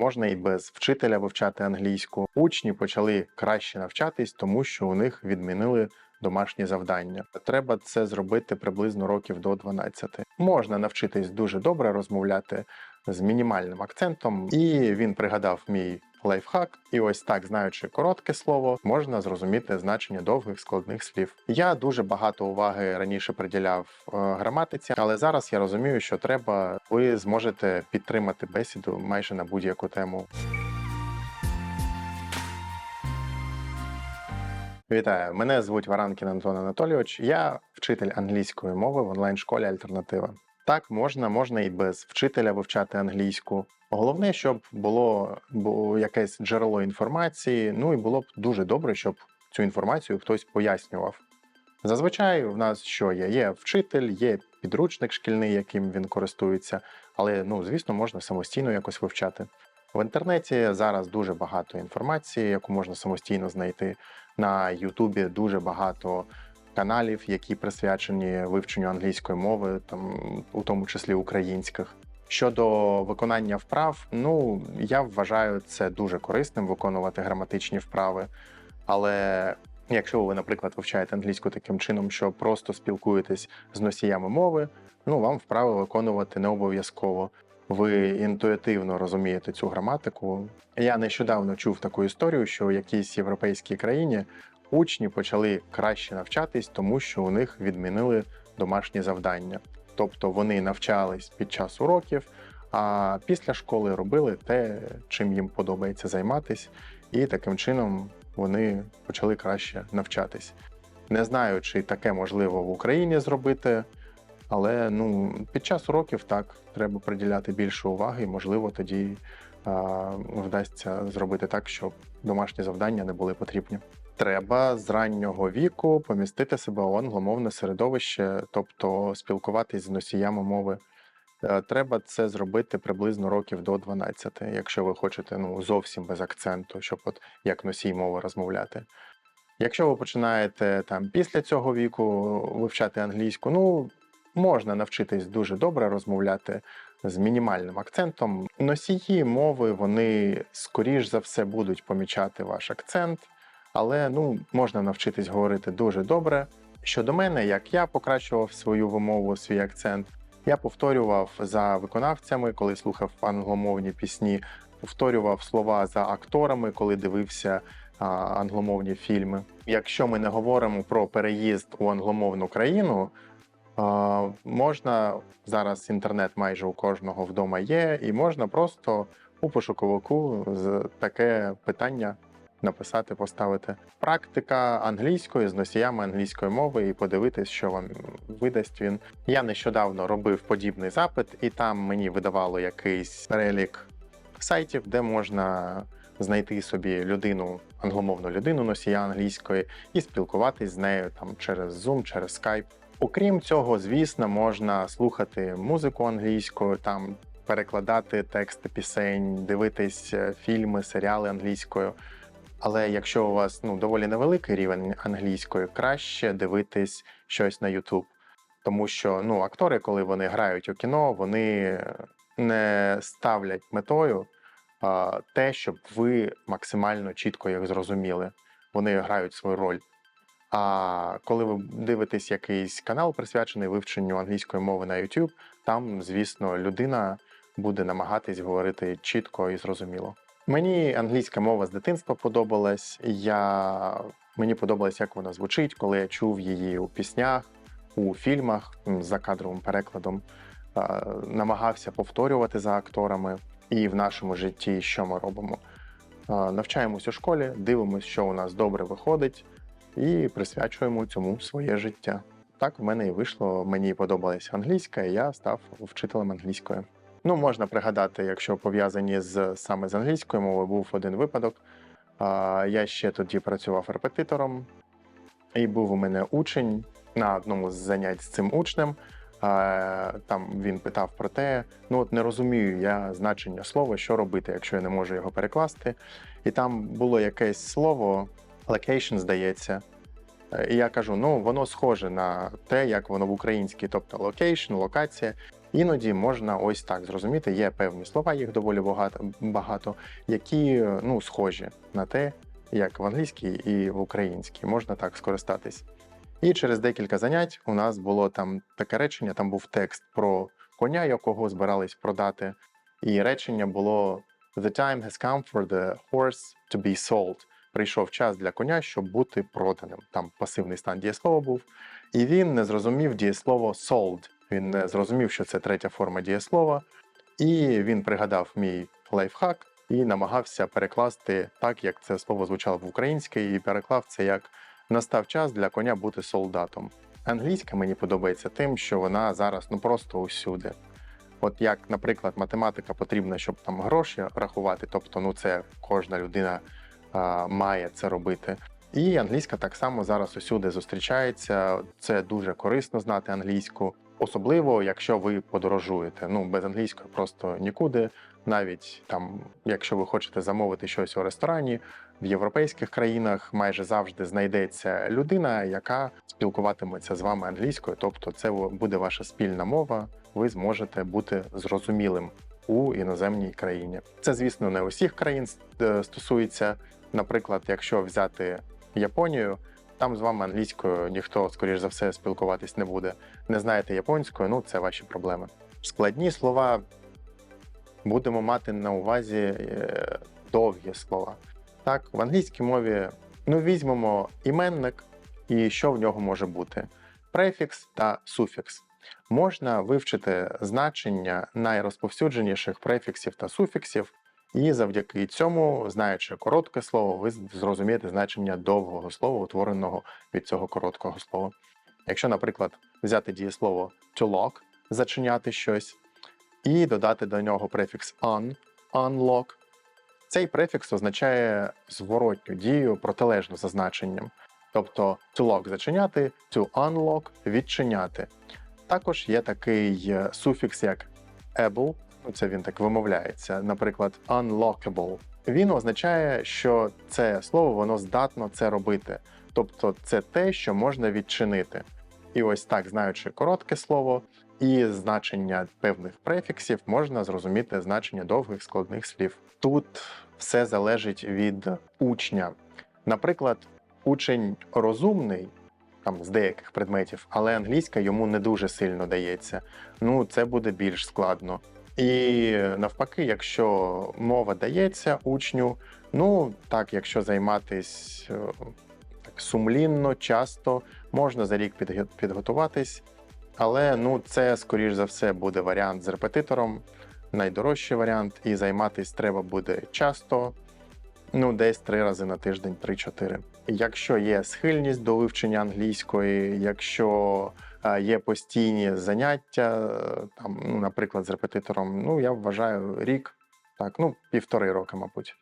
можна і без вчителя вивчати англійську. Учні почали краще навчатись, тому що у них відмінили домашні завдання. Треба це зробити приблизно років до 12. Можна навчитись дуже добре розмовляти з мінімальним акцентом, і він пригадав мій лайфхак. І ось так, знаючи коротке слово, можна зрозуміти значення довгих складних слів. Я дуже багато уваги раніше приділяв е, граматиці, але зараз я розумію, що треба, ви зможете підтримати бесіду майже на будь-яку тему. Вітаю, мене звуть Варанкін Антон Анатолійович. Я вчитель англійської мови в онлайн-школі Альтернатива. Так, можна, можна і без вчителя вивчати англійську. Головне, щоб було, було якесь джерело інформації. Ну і було б дуже добре, щоб цю інформацію хтось пояснював. Зазвичай в нас що є? Є вчитель, є підручник шкільний, яким він користується, але ну, звісно, можна самостійно якось вивчати. В інтернеті зараз дуже багато інформації, яку можна самостійно знайти. На Ютубі дуже багато каналів, які присвячені вивченню англійської мови, там у тому числі українських. Щодо виконання вправ, ну я вважаю це дуже корисним виконувати граматичні вправи. Але якщо ви, наприклад, вивчаєте англійську таким чином, що просто спілкуєтесь з носіями мови, ну вам вправи виконувати не обов'язково. Ви інтуїтивно розумієте цю граматику. Я нещодавно чув таку історію, що в якійсь європейській країні учні почали краще навчатись, тому що у них відмінили домашні завдання. Тобто вони навчались під час уроків, а після школи робили те, чим їм подобається займатись, і таким чином вони почали краще навчатись. Не знаю, чи таке можливо в Україні зробити, але ну, під час уроків так треба приділяти більше уваги, і можливо тоді вдасться зробити так, щоб домашні завдання не були потрібні. Треба з раннього віку помістити себе у англомовне середовище, тобто спілкуватись з носіями мови. Е, Треба це зробити приблизно років до 12, якщо ви хочете ну, зовсім без акценту, щоб от як носій мови розмовляти. Якщо ви починаєте там після цього віку вивчати англійську, ну можна навчитись дуже добре розмовляти з мінімальним акцентом. Носії мови вони скоріш за все будуть помічати ваш акцент, але ну можна навчитись говорити дуже добре. Щодо мене, як я покращував свою вимову, свій акцент, я повторював за виконавцями, коли слухав англомовні пісні, повторював слова за акторами, коли дивився а, англомовні фільми. Якщо ми не говоримо про переїзд у англомовну країну, можна зараз інтернет майже у кожного вдома є, і можна просто у пошуковику таке питання написати, поставити практика англійської з носіями англійської мови і подивитись, що вам видасть він. Я нещодавно робив подібний запит, і там мені видавало якийсь перелік сайтів, де можна знайти собі людину, англомовну людину носія англійської, і спілкуватись з нею там через Zoom, через Skype. Окрім цього, звісно, можна слухати музику англійською, там перекладати тексти пісень, дивитись е, фільми, серіали англійською. Але якщо у вас ну доволі невеликий рівень англійської, краще дивитись щось на YouTube. Тому що ну, актори, коли вони грають у кіно, вони не ставлять метою а, те, щоб ви максимально чітко їх зрозуміли. Вони грають свою роль. А коли ви дивитесь якийсь канал, присвячений вивченню англійської мови на YouTube, там, звісно, людина буде намагатись говорити чітко і зрозуміло. Мені англійська мова з дитинства подобалась. Я... Мені подобалось, як вона звучить, коли я чув її у піснях, у фільмах за кадровим перекладом, намагався повторювати за акторами. І в нашому житті, що ми робимо? Навчаємось у школі, дивимося, що у нас добре виходить, і присвячуємо цьому своє життя. Так в мене і вийшло. Мені подобалася англійська, і я став вчителем англійської. Ну, можна пригадати, якщо пов'язані з саме з англійською мовою, був один випадок. Я ще тоді працював репетитором, і був у мене учень на одному з занять з цим учнем. Там він питав про те, ну от не розумію я значення слова, що робити, якщо я не можу його перекласти. І там було якесь слово, location, здається. Е, І я кажу: ну воно схоже на те, як воно в українській, тобто location, локація. Іноді можна ось так зрозуміти, є певні слова, їх доволі багато які ну, схожі на те, як в англійській і в українській. Можна так скористатись. І через декілька занять у нас було там таке речення, там був текст про коня, якого збирались продати. І речення було The time has come for the horse to be sold. Прийшов час для коня, щоб бути проданим. Там пасивний стан дієслова був. І він не зрозумів дієслово sold. Він не зрозумів, що це третя форма дієслова. І він пригадав мій лайфхак і намагався перекласти так, як це слово звучало в українській, і переклав це як настав час для коня бути солдатом. Англійська мені подобається тим, що вона зараз ну просто усюди. От як, наприклад, математика потрібна, щоб там гроші рахувати, тобто ну це кожна людина має це робити. І англійська так само зараз усюди зустрічається. Це дуже корисно знати англійську, особливо якщо ви подорожуєте. Ну без англійської просто нікуди. Навіть там, якщо ви хочете замовити щось у ресторані в європейських країнах, майже завжди знайдеться людина, яка спілкуватиметься з вами англійською, тобто це буде ваша спільна мова. Ви зможете бути зрозумілим у іноземній країні. Це, звісно, не усіх країн е, стосується. Наприклад, якщо взяти Японію, там з вами англійською ніхто, скоріш за все, спілкуватись не буде. Не знаєте японською, ну це ваші проблеми. Складні слова будемо мати на увазі е, довгі слова. Так, в англійській мові ну візьмемо іменник і що в нього може бути: префікс та суфікс. Можна вивчити значення найрозповсюдженіших префіксів та суфіксів, і завдяки цьому, знаючи коротке слово, ви зрозумієте значення довгого слова, утвореного від цього короткого слова. Якщо, наприклад, взяти дієслово to lock, зачиняти щось, і додати до нього префікс on, unlock, цей префікс означає зворотню дію протилежну за значенням. Тобто to lock зачиняти, to unlock відчиняти. Також є такий суфікс, як able, ну це він так вимовляється, наприклад, unlockable. Він означає, що це слово воно здатно це робити. Тобто це те, що можна відчинити. І ось так, знаючи коротке слово і значення певних префіксів, можна зрозуміти значення довгих складних слів. Тут все залежить від учня. Наприклад, учень розумний там з деяких предметів, але англійська йому не дуже сильно дається. Ну, це буде більш складно. І навпаки, якщо мова дається учню, ну так, якщо займатись е, так сумлінно, часто, можна за рік підг- підготуватись, але ну це скоріш за все буде варіант з репетитором, найдорожчий варіант, і займатись треба буде часто, ну десь три рази на тиждень, 3-4. Якщо є схильність до вивчення англійської, якщо є постійні заняття, там, ну, наприклад, з репетитором, ну я вважаю рік, так, ну півтори роки, мабуть.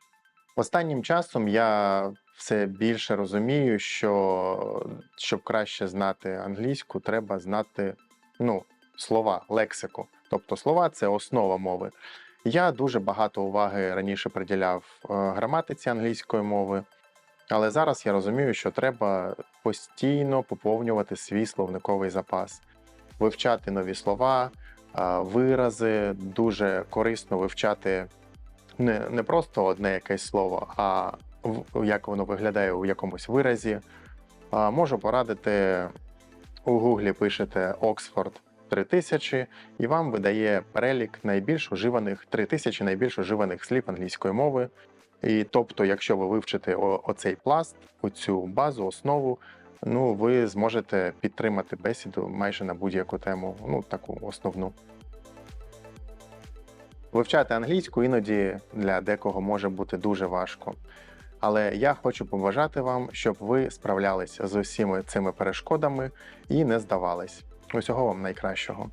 Останнім часом я все більше розумію, що щоб краще знати англійську, треба знати ну, слова, лексику. Тобто слова це основа мови. Я дуже багато уваги раніше приділяв е, граматиці англійської мови, але зараз я розумію, що треба постійно поповнювати свій словниковий запас, вивчати нові слова, вирази, дуже корисно вивчати не, не просто одне якесь слово, а як воно виглядає у якомусь виразі. Можу порадити у Гуглі пишете Oxford 3000, і вам видає перелік найбільш уживаних 3000 найбільш уживаних слів англійської мови. І тобто, якщо ви вивчите оцей пласт, оцю базу, основу, ну ви зможете підтримати бесіду майже на будь-яку тему, ну таку основну. Вивчати англійську іноді для декого може бути дуже важко. Але я хочу побажати вам, щоб ви справлялися з усіма цими перешкодами і не здавались. Усього вам найкращого.